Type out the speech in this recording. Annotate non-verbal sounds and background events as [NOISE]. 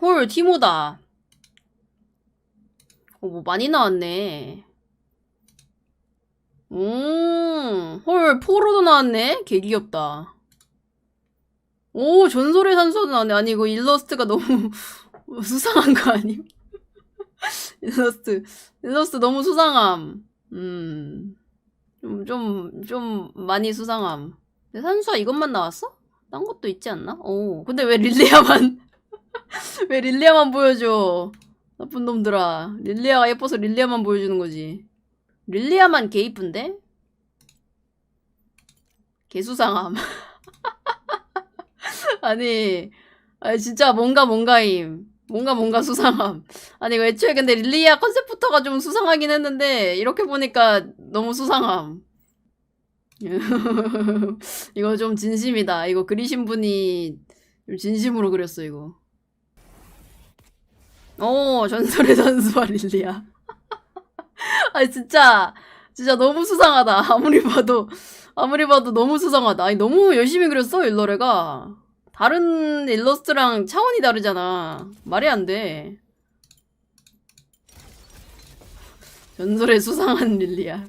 헐, 티모다. 어, 뭐 많이 나왔네. 오, 헐, 포로도 나왔네? 개 귀엽다. 오, 전설의 산소도 나왔네. 아니, 이거 일러스트가 너무 [LAUGHS] 수상한 거 아님? [LAUGHS] 일러스트, 일러스트 너무 수상함. 음, 좀, 좀, 좀 많이 수상함. 산수아 이것만 나왔어? 딴 것도 있지 않나? 오, 근데 왜 릴리아만, [LAUGHS] 왜 릴리아만 보여줘? 나쁜 놈들아. 릴리아가 예뻐서 릴리아만 보여주는 거지. 릴리아만 개 이쁜데? 개수상함. [LAUGHS] 아니, 아니, 진짜 뭔가 뭔가임. 뭔가 뭔가 수상함. 아니, 애초에 근데 릴리아 컨셉부터가 좀 수상하긴 했는데, 이렇게 보니까 너무 수상함. [LAUGHS] 이거 좀 진심이다. 이거 그리신 분이 좀 진심으로 그렸어, 이거. 오, 전설의 선수와 릴리아. [LAUGHS] 아니, 진짜, 진짜 너무 수상하다. 아무리 봐도, 아무리 봐도 너무 수상하다. 아니, 너무 열심히 그렸어, 일러레가. 다른 일러스트랑 차원이 다르잖아. 말이 안 돼. 전설의 수상한 릴리아.